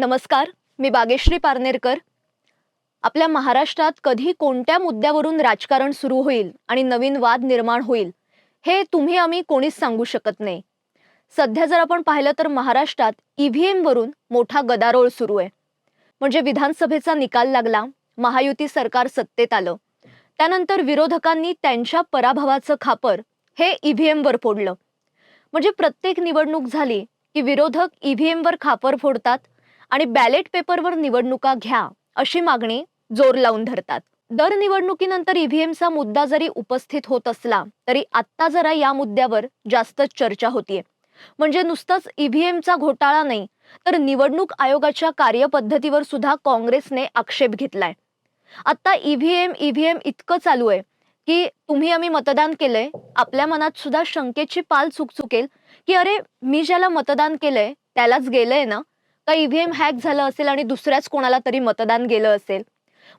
नमस्कार मी बागेश्री पारनेरकर. आपल्या महाराष्ट्रात कधी कोणत्या मुद्द्यावरून राजकारण सुरू होईल आणि नवीन वाद निर्माण होईल हे तुम्ही आम्ही कोणीच सांगू शकत नाही. सध्या जर आपण पाहिलं तर महाराष्ट्रात ईव्हीएम वरून मोठा गदारोळ सुरू आहे. म्हणजे विधानसभेचा निकाल लागला महायुती सरकार सत्तेत आलं. त्यानंतर विरोधकांनी त्यांच्या पराभवाचं खापर हे ईव्हीएम वर फोडलं. म्हणजे प्रत्येक निवडणूक झाली की विरोधक ईव्हीएम वर खापर फोडतात आणि बॅलेट पेपरवर निवडणुका घ्या अशी मागणी जोर लावून धरतात. दर निवडणुकीनंतर ईव्हीएमचा मुद्दा जरी उपस्थित होत असला तरी आत्ता जरा या मुद्द्यावर जास्त चर्चा होतीये. म्हणजे नुसताच ईव्हीएमचा घोटाळा नाही तर निवडणूक आयोगाच्या कार्यपद्धतीवर सुद्धा काँग्रेसने आक्षेप घेतलाय. आता ईव्हीएम ईव्हीएम इतकं चालू आहे की तुम्ही आम्ही मतदान केलंय आपल्या मनात सुद्धा शंकेची पाल चुकचुकेल की अरे मी ज्याला मतदान केलंय त्यालाच गेलंय ना? का ईव्हीएम हॅक झालं असेल आणि दुसऱ्याच कोणाला तरी मतदान गेलं असेल.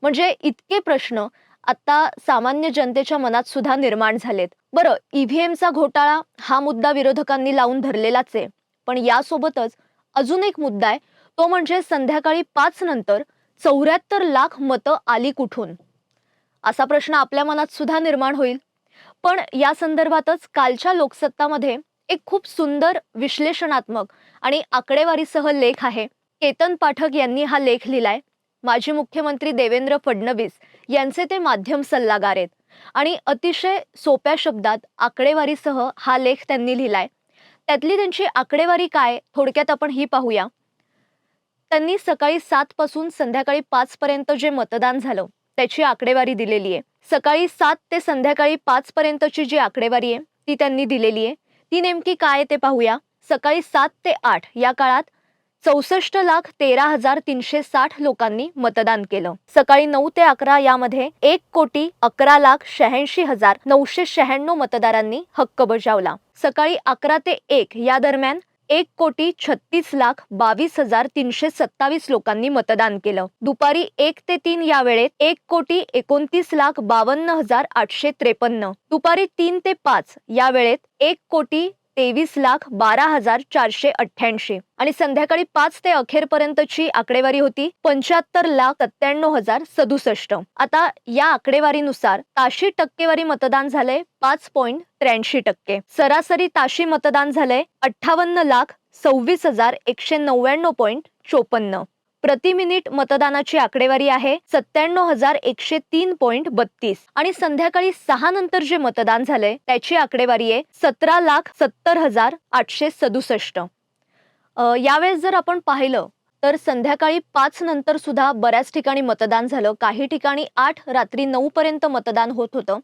म्हणजे इतके प्रश्न आता सामान्य जनतेच्या मनात सुद्धा निर्माण झालेत. बरं ईव्हीएमचा घोटाळा हा मुद्दा विरोधकांनी लावून धरलेलाच आहे. पण यासोबतच अजून एक मुद्दा आहे तो म्हणजे संध्याकाळी पाच नंतर चौऱ्याहत्तर लाख मतं आली कुठून? असा प्रश्न आपल्या मनात सुद्धा निर्माण होईल. पण या संदर्भातच कालच्या लोकसत्तामध्ये एक खूप सुंदर विश्लेषणात्मक आणि आकडेवारीसह लेख आहे. केतन पाठक यांनी हा लेख लिहिलाय. माजी मुख्यमंत्री देवेंद्र फडणवीस यांचे ते माध्यम सल्लागार आहेत. आणि अतिशय सोप्या शब्दात आकडेवारीसह हा लेख त्यांनी लिहिलाय. त्यातली त्यांची आकडेवारी काय? थोडक्यात आपण ही पाहूया. त्यांनी सकाळी सात पासून संध्याकाळी पाच पर्यंत जे मतदान झालं त्याची आकडेवारी दिलेली आहे. सकाळी सात ते संध्याकाळी पाच पर्यंतची जी आकडेवारी आहे ती त्यांनी दिलेली आहे. ती नेमकी काय ते पाहूया. सकाळी सात ते आठ या काळात चौसष्ट लाख तेरा हजार तीनशे साठ लोकांनी मतदान केलं. सकाळी नऊ ते अकरा यामध्ये एक कोटी अकरा लाख शहाऐंशी हजार नऊशे शहाण्णव मतदारांनी हक्क बजावला. सकाळी अकरा ते एक या दरम्यान एक कोटी छत्तीस लाख बावीस हजार तीनशे सत्तावीस लोकांनी मतदान केलं. दुपारी एक ते तीन या वेळेत एक कोटी एकोणतीस लाख बावन्न हजार आठशे त्रेपन्न. दुपारी तीन ते पाच या वेळेत एक कोटी तेवीस लाख बारा हजार चारशे अठ्ठ्याऐंशी. आणि संध्याकाळी पाच ते अखेरपर्यंतची आकडेवारी होती पंच्याहत्तर लाख सत्त्याण्णव हजार सदुसष्ट. आता या आकडेवारीनुसार ताशी टक्केवारी मतदान झालंय पाच पॉईंट त्र्याऐंशी टक्के. सरासरी ताशी मतदान झालंय अठ्ठावन्न लाख सव्वीस हजार एकशे नव्याण्णव पॉईंट चोपन्न. प्रति मिनिट मतदानाची आकडेवारी आहे सत्त्याण्णव हजार एकशे तीन पॉईंट बत्तीस. आणि संध्याकाळी सहा नंतर जे मतदान झालंय त्याची आकडेवारी आहे सतरा लाख सत्तर हजार आठशे सदुसष्ट. यावेळेस जर आपण पाहिलं तर संध्याकाळी पाच नंतर सुद्धा बऱ्याच ठिकाणी मतदान झालं. काही ठिकाणी आठ रात्री नऊ पर्यंत मतदान होत होतं.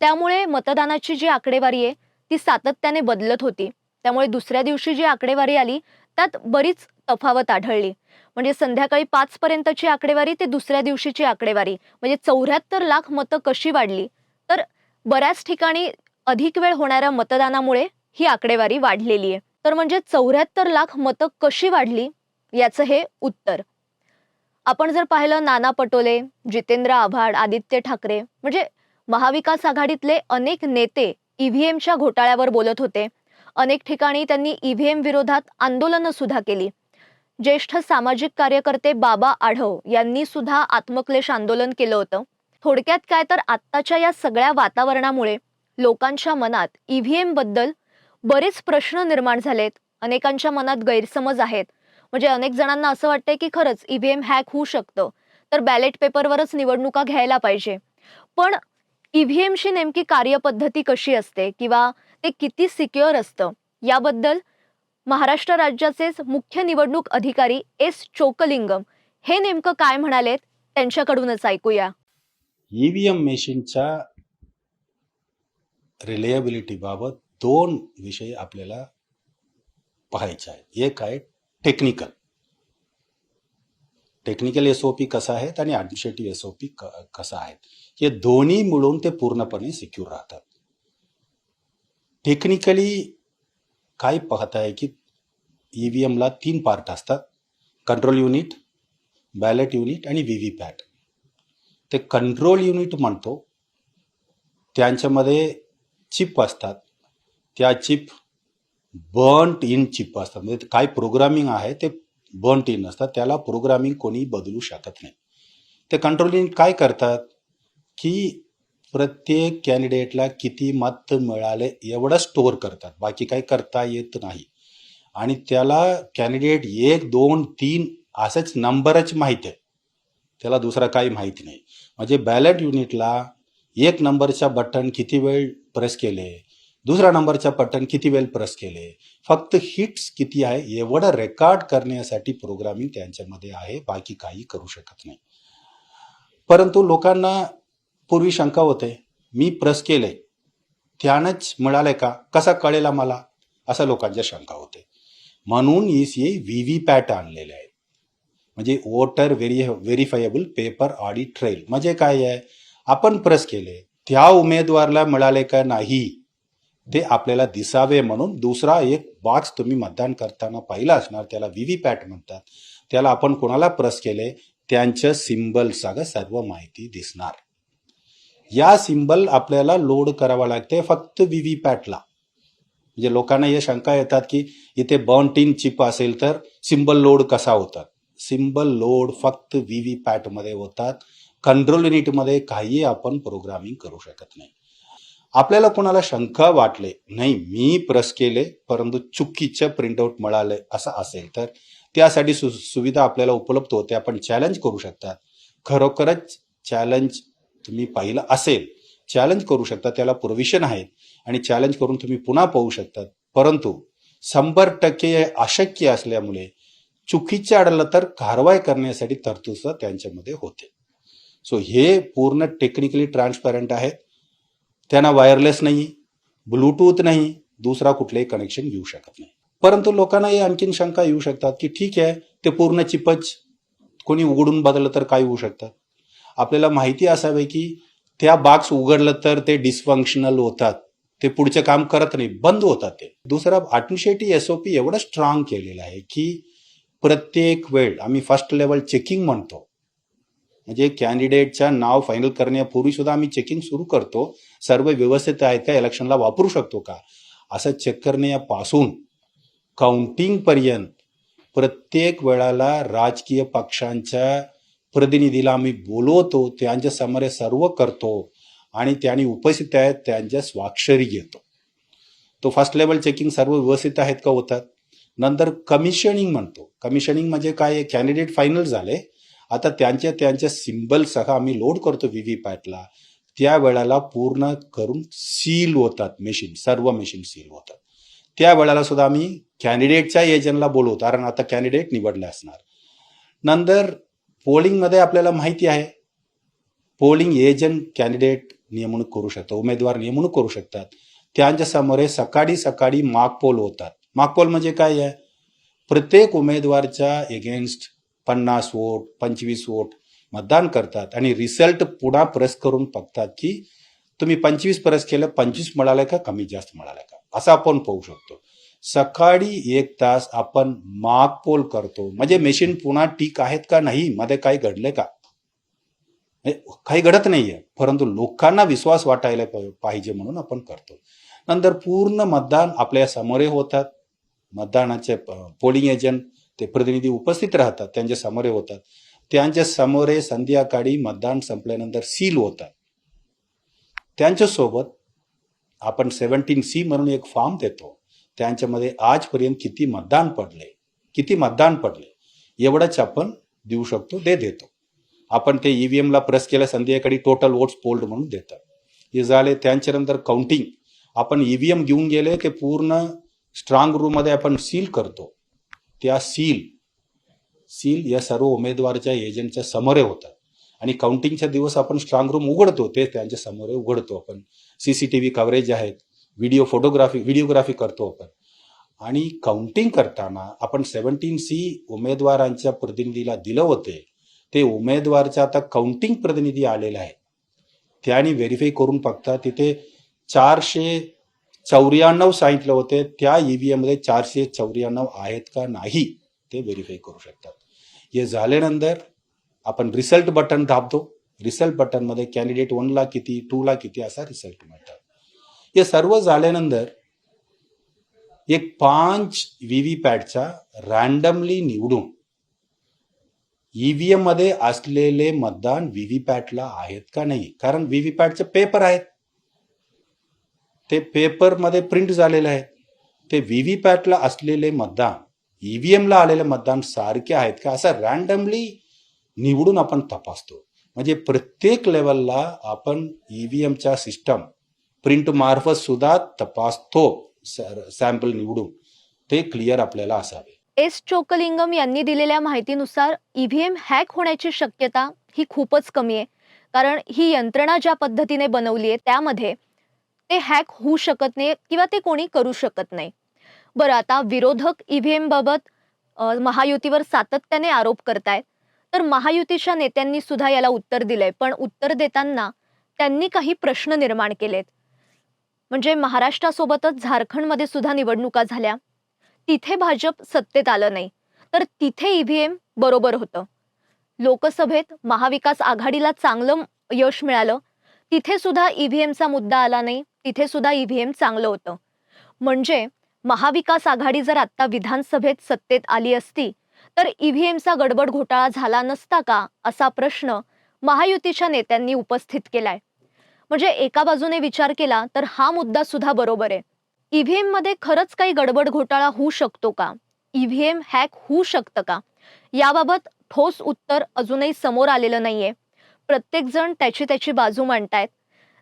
त्यामुळे मतदानाची जी आकडेवारी आहे ती सातत्याने बदलत होती. त्यामुळे दुसऱ्या दिवशी जी आकडेवारी आली त्यात बरीच तफावत आढळली. म्हणजे संध्याकाळी पाच पर्यंतची आकडेवारी ते दुसऱ्या दिवशीची आकडेवारी. म्हणजे चौऱ्याहत्तर लाख मतं कशी वाढली? तर बऱ्याच ठिकाणी अधिक वेळ होणाऱ्या मतदानामुळे ही आकडेवारी वाढलेली आहे. तर म्हणजे चौऱ्याहत्तर लाख मतं कशी वाढली? याचं हे उत्तर. आपण जर पाहिलं नाना पटोले जितेंद्र आव्हाड आदित्य ठाकरे म्हणजे महाविकास आघाडीतले अनेक नेते ईव्हीएमच्या घोटाळ्यावर बोलत होते. अनेक ठिकाणी त्यांनी ईव्हीएम विरोधात आंदोलनं सुद्धा केली. ज्येष्ठ सामाजिक कार्यकर्ते बाबा आढव यांनी सुद्धा आत्मक्लेश आंदोलन केलं होतं. थोडक्यात काय तर आत्ताच्या या सगळ्या वातावरणामुळे लोकांच्या मनात ईव्हीएमबद्दल बरेच प्रश्न निर्माण झालेत. अनेकांच्या मनात गैरसमज आहेत. म्हणजे अनेक जणांना असं वाटतंय की खरंच ईव्हीएम हॅक होऊ शकतं. तर बॅलेट पेपरवरच निवडणुका घ्यायला पाहिजे. पण ईव्हीएमची नेमकी कार्यपद्धती कशी असते? किंवा ते किती सिक्युअर असतं? याबद्दल महाराष्ट्र राज्याचेच मुख्य निवडणूक अधिकारी एस चोकलिंगम हे नेमकं काय म्हणालेत? त्यांच्याकडूनच ऐकूया. ईव्हीएम मेशीनच्या रिलेएबिलिटीबाबत दोन विषय आपल्याला पाहायचे आहेत. एक आहे technical technical S O P कसा आहे आणि ॲडमिनिस्ट्रेटिव्ह एस ओ पी कसा आहे? हे दोन्ही मिळून ते पूर्णपणे सिक्युअर राहतात. टेक्निकली काय पाहत आहे की ई व्ही एमला तीन पार्ट असतात. कंट्रोल युनिट बॅलेट युनिट आणि व्ही व्ही पॅट ते कंट्रोल युनिट म्हणतो. त्यांच्यामध्ये चिप असतात. त्या चिप बर्न्ट इन चिप असतात. म्हणजे काय प्रोग्रामिंग आहे ते बर्न्ट इन असतात. त्याला प्रोग्रामिंग कोणी बदलू शकत नाही. ते कंट्रोल युनिट काय करतात? की प्रत्येक कॅन्डिडेटला किती मत मिळाले एवढं स्टोअर करतात. बाकी काही करता येत नाही. आणि त्याला कॅन्डिडेट एक दोन तीन असंच नंबरच माहीत आहे. त्याला दुसरा काही माहिती नाही. म्हणजे बॅलेट युनिटला एक नंबरच्या बटन किती वेळ प्रेस केले? दुसऱ्या नंबरच्या बटन किती वेळ प्रेस केले? फक्त हिट्स किती आहे? एवढं रेकॉर्ड करण्यासाठी प्रोग्रामिंग त्यांच्यामध्ये आहे. बाकी काही करू शकत नाही. परंतु लोकांना पूर्वी शंका होते मी प्रेस केले त्यानंच मिळाले का? कसा कळेल मला? असं लोकांच्या शंका होते. म्हणून E C V V PAT आणलेले आहे म्हणजे voter very verifiable paper audit trail. म्हणजे काय आहे? आपण प्रेस केले त्या उमेदवाराला मिळाले का नाही? ते आपल्याला दिसावे म्हणून दुसरा एक बॉक्स तुम्ही मतदान करताना पाहिला असणार त्याला व्ही व्ही पॅट म्हणतात. त्याला आपण कोणाला प्रेस केले? त्यांच्या सिम्बल सगळं सर्व माहिती दिसणार. या सिम्बल आपल्याला लोड करावा लागते फक्त व्ही व्ही पॅटला म्हणजे लोकांना या शंका येतात की इथे बॉन्टीन चिप असेल तर सिम्बल लोड कसा होतात? सिम्बल लोड फक्त व्ही व्ही पॅटमध्ये होतात. कंट्रोल युनिटमध्ये काही आपण प्रोग्रामिंग करू शकत नाही. आपल्याला कोणाला शंका वाटले? नाही मी प्रेस केले परंतु चुकीचं प्रिंटआउट मिळाले असं असेल तर त्यासाठी सु सुविधा आपल्याला उपलब्ध होते. आपण चॅलेंज करू शकतात. खरोखरच चॅलेंज तुम्ही पाहिलं असेल चॅलेंज करू शकता त्याला प्रोव्हिशन आहेत आणि चॅलेंज करून तुम्ही पुन्हा पाहू शकतात परंतु शंभर टक्के हे अशक्य असल्यामुळे चुकीचे आढळलं तर कारवाई करण्यासाठी तरतूद त्यांच्यामध्ये होते. सो हे पूर्ण टेक्निकली ट्रान्सपरंट आहे. त्यांना वायरलेस नाही ब्लूटूथ नाही दुसरा कुठलंही कनेक्शन घेऊ शकत नाही. परंतु लोकांना हे आणखीन शंका येऊ शकतात की ठीक आहे ते पूर्ण चिपच कोणी उघडून बदललं तर काय होऊ शकतात आपल्याला माहिती असावे की त्या बाक्स उघडलं तर ते डिस्फंक्शनल होतात. ते पुढचं काम करत नाही. बंद होतात ते. दुसरा अटमिशेटी एस ओ पी एवढं स्ट्रॉंग केलेलं आहे की प्रत्येक वेळ आम्ही फर्स्ट लेवल चेकिंग म्हणतो. म्हणजे कॅन्डिडेटच्या नाव फायनल करण्यापूर्वी सुद्धा आम्ही चेकिंग सुरू करतो. सर्व व्यवस्थित आहेत का इलेक्शनला वापरू शकतो का? असं चेक करण्यापासून काउंटिंगपर्यंत प्रत्येक वेळाला राजकीय पक्षांच्या प्रतिनिधीला आम्ही बोलवतो त्यांच्यासमोर सर्व करतो आणि त्यांनी उपस्थित आहेत त्यांच्या स्वाक्षरी घेतो. तो फर्स्ट लेवल चेकिंग सर्व व्यवस्थित आहेत का होतात? नंतर कमिशनिंग म्हणतो. कमिशनिंग म्हणजे काय? कॅन्डिडेट फायनल झाले. आता त्यांच्या त्यांच्या सिम्बलसह आम्ही लोड करतो व्ही व्ही पॅटला. त्या वेळेला पूर्ण करून सील होतात मशीन सर्व मशीन सील होतात. त्यावेळेला सुद्धा आम्ही कॅन्डिडेटच्या एजंटला बोलवतो. कारण आता कॅन्डिडेट निवडले असणार. नंतर पोलिंगमध्ये आपल्याला माहिती आहे. पोलिंग एजंट कॅन्डिडेट नेमणूक करू शकतात उमेदवार नेमणूक करू शकतात. त्यांच्यासमोर सकाळी सकाळी माक पोल होतात. माक पोल म्हणजे काय आहे? प्रत्येक उमेदवारच्या एगेन्स्ट पन्नास वोट पंचवीस वोट मतदान करतात आणि रिझल्ट पुन्हा प्रेस करून बघतात की तुम्ही पंचवीस प्रेस केलं पंचवीस मिळालं का कमी जास्त मिळालं का? असं आपण पाहू शकतो. सकाळी एक तास आपण मागपोल करतो. म्हणजे मेशीन पुन्हा ठीक आहेत का नाही मध्ये काही घडले का? काही घडत नाहीये. परंतु लोकांना विश्वास वाटायला पाहिजे म्हणून आपण करतो. नंतर पूर्ण मतदान आपल्या समोरे होतात. मतदानाचे पोलिंग एजंट ते प्रतिनिधी उपस्थित राहतात त्यांच्या समोरे होतात. त्यांच्या समोरे संध्याकाळी मतदान संपल्यानंतर सील होतात. त्यांच्यासोबत आपण सेवन्टीन सी म्हणून एक फॉर्म देतो. त्यांच्यामध्ये आजपर्यंत किती मतदान पडले किती मतदान पडले एवढंच आपण देऊ शकतो ते देतो. आपण ते E ईव्हीएमला प्रेस केलं संध्याकाळी टोटल वोट्स पोल्ड म्हणून देतात. हे झाले त्यांच्यानंतर काउंटिंग आपण ईव्हीएम घेऊन गेले ते पूर्ण स्ट्रॉंग रूममध्ये आपण सील करतो. त्या सील सील या सर्व उमेदवारच्या एजंटच्या समोरे होतात. आणि काउंटिंगच्या दिवस आपण स्ट्रॉंग रूम उघडतो ते त्यांच्या समोरे उघडतो आपण. C C T V coverage आहेत व्हिडिओ फोटोग्राफी व्हिडिओग्राफी करतो आपण. आणि काउंटिंग करताना आपण सेवन्टीन सी उमेदवारांच्या प्रतिनिधीला दिलं होते ते उमेदवारच्या आता काउंटिंग प्रतिनिधी आलेला आहे. त्याने व्हेरीफाय करून बघता तिथे चारशे चौऱ्याण्णव सांगितलं होते त्या ईव्हीएममध्ये चारशे चौऱ्याण्णव आहेत का नाही ते व्हेरीफाय करू शकतात. हे झाल्यानंतर आपण रिझल्ट बटन दाबतो. रिझल्ट बटनमध्ये कॅन्डिडेट वनला किती टूला किती असा रिझल्ट मिळतात. हे सर्व झाल्यानंतर एक पाच व्ही व्ही रॅन्डमली निवडून ईव्हीएममध्ये असलेले मतदान व्हीव्हीपॅटला आहेत का नाही? कारण व्हीव्हीपॅटचे पेपर आहेत. ते पेपरमध्ये प्रिंट झालेले आहेत ते व्हीव्हीपॅटला असलेले मतदान ईव्हीएमला आलेले मतदान सारखे आहेत का? असं रॅन्डमली निवडून आपण तपासतो. म्हणजे प्रत्येक लेवलला आपण ईव्हीएमच्या सिस्टम प्रिंट मार्फत सुद्धा तपासतो सॅम्पल निवडून. ते क्लिअर आपल्याला असावे. एस चोकलिंगम यांनी दिलेल्या माहितीनुसार ईव्हीएम हॅक होण्याची शक्यता ही खूपच कमी आहे. कारण ही यंत्रणा ज्या पद्धतीने बनवली आहे त्यामध्ये ते हॅक होऊ शकत नाही किंवा ते कोणी करू शकत नाही. बरं आता विरोधक ईव्हीएम बाबत महायुतीवर सातत्याने आरोप करतायत. तर महायुतीच्या नेत्यांनी सुद्धा याला उत्तर दिलंय. पण उत्तर देताना त्यांनी काही प्रश्न निर्माण केलेत. म्हणजे महाराष्ट्रासोबतच झारखंडमध्ये सुद्धा निवडणुका झाल्या. तिथे भाजप सत्तेत आलं नाही. तर तिथे ईव्हीएम बरोबर होतं. लोकसभेत महाविकास आघाडीला चांगलं यश मिळालं. तिथे सुद्धा ईव्हीएमचा मुद्दा आला नाही. तिथे सुद्धा ईव्हीएम चांगलं होतं. म्हणजे महाविकास आघाडी जर आत्ता विधानसभेत सत्तेत आली असती तर ईव्हीएमचा गडबड घोटाळा झाला नसता का? असा प्रश्न महायुतीच्या नेत्यांनी उपस्थित केलाय. म्हणजे एका बाजूने विचार केला तर हा मुद्दा सुद्धा बरोबर आहे. ईव्हीएममध्ये खरंच काही गडबड घोटाळा होऊ शकतो का? ईव्हीएम हॅक होऊ शकतं का? याबाबत ठोस उत्तर अजूनही समोर आलेलं नाहीये. आहे प्रत्येकजण त्याची त्याची बाजू मांडतायत.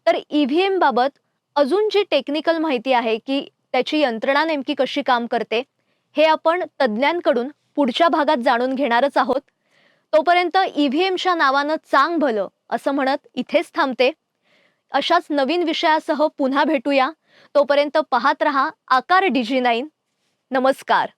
तर ईव्हीएम बाबत अजून जी टेक्निकल माहिती आहे की त्याची यंत्रणा नेमकी कशी काम करते हे आपण तज्ज्ञांकडून पुढच्या भागात जाणून घेणारच आहोत. तोपर्यंत ईव्हीएमच्या नावानं चांग भलं असं म्हणत इथेच थांबते. अशाच नवीन विषयासह पुन्हा भेटूया. तोपर्यंत पाहत रहा आकार डिजी नाईन. नमस्कार.